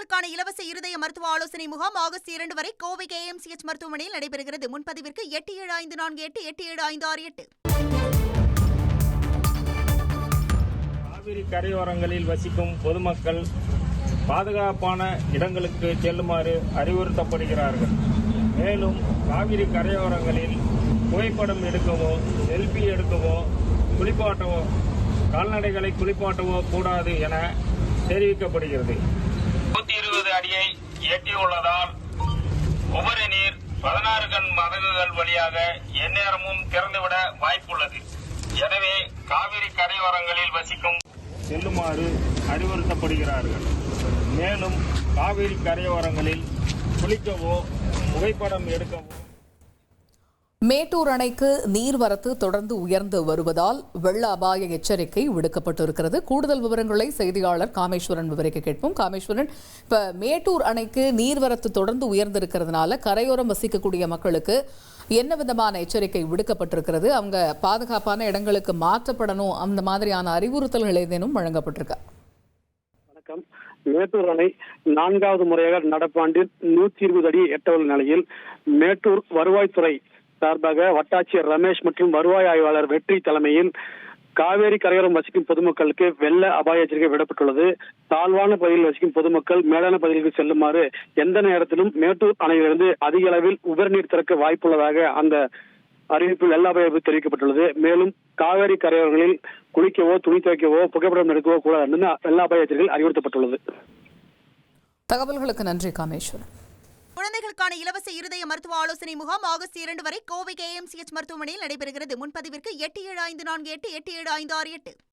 நோயாளிகளுக்கான இலவச இருதய மருத்துவ ஆலோசனை முகாம் ஆகஸ்ட் இரண்டு வரை கோவை கேஎம்சிஎச் மருத்துவமனையில் நடைபெறுகிறது. முன்பதிவிற்கு எட்டு ஏழு ஐந்து நான்கு எட்டு எட்டு ஏழு ஐந்து ஆறு எட்டு. காவிரி கரையோரங்களில் வசிக்கும் பொதுமக்கள் பாதுகாப்பான இடங்களுக்கு செல்லுமாறு அறிவுறுத்தப்படுகிறார்கள். மேலும் காவிரி கரையோரங்களில் புகைப்படம் எடுக்கவோ செல்பி எடுக்கவோ குளிப்பாட்டவோ கால்நடைகளை குளிப்பாட்டவோ கூடாது என தெரிவிக்கப்படுகிறது. நூத்தி இருபது அடியை எட்டியுள்ளதால் உபரி நீர் பதினாறு கண் மதகுகள் வழியாக எந்நேரமும் திறந்துவிட வாய்ப்புள்ளது. எனவே காவிரி கரையோரங்களில் வசிக்கும் செல்லுமாறு அறிவுறுத்தப்படுகிறார்கள். மேலும் காவிரி கரையோரங்களில் குளிக்கவோ புகைப்படம் எடுக்கவோ மேட்டூர் அணைக்கு நீர்வரத்து தொடர்ந்து உயர்ந்து வருவதால் வெள்ள அபாய எச்சரிக்கை விடுக்கப்பட்டிருக்கிறது. கூடுதல் விவரங்களை செய்தியாளர் காமேஸ்வரன் விவரிக்க கேட்போம். காமேஸ்வரன் இப்ப மேட்டூர் அணைக்கு நீர்வரத்து தொடர்ந்து உயர்ந்திருக்கிறதுனால கரையோரம் வசிக்கக்கூடிய மக்களுக்கு என்ன விதமான எச்சரிக்கை விடுக்கப்பட்டிருக்கிறது? அவங்க பாதுகாப்பான இடங்களுக்கு மாற்றப்படணும். அந்த மாதிரியான அறிவுறுத்தல்கள் ஏதேனும் வழங்கப்பட்டிருக்கா? வணக்கம். மேட்டூர் அணை நான்காவது முறையாக நடப்பாண்டில் நூற்றி இருபது அடி எட்டவுள்ள நிலையில் மேட்டூர் வருவாய்த்துறை சார்பாக வட்டாட்சியர் ரமேஷ் மற்றும் வருவாய் ஆய்வாளர் வெற்றி தலைமையில் காவேரி கரையோரம் வசிக்கும் பொதுமக்களுக்கு வெள்ள அபாய எச்சரிக்கை விடப்பட்டுள்ளது. தாழ்வான பகுதியில் வசிக்கும் பொதுமக்கள் மேலான பகுதிகளுக்கு செல்லுமாறு எந்த நேரத்திலும் மேட்டூர் அணையிலிருந்து அதிக அளவில் உபரிநீர் திறக்க வாய்ப்புள்ளதாக அந்த அறிவிப்பில் எல்லா அபாய தெரிவிக்கப்பட்டுள்ளது. மேலும் காவேரி கரையோரங்களில் குளிக்கவோ துணி துவைக்கவோ புகைப்படம் எடுக்கவோ கூடாது என்று வெள்ள அபாய எச்சரிக்கை அறிவுறுத்தப்பட்டுள்ளது. தகவல்களுக்கு நன்றி காமேஸ்வரன். குழந்தைகளுக்கான இலவச இருதய மருத்துவ ஆலோசனை முகாம் ஆகஸ்ட் இரண்டு வரை கோவை கேஎம்சிஎச் மருத்துவமனையில் நடைபெறுகிறது. முன்பதிவிற்கு எட்டு ஏழு ஐந்து நான்கு எட்டு எட்டு ஏழு ஐந்து ஆறு எட்டு.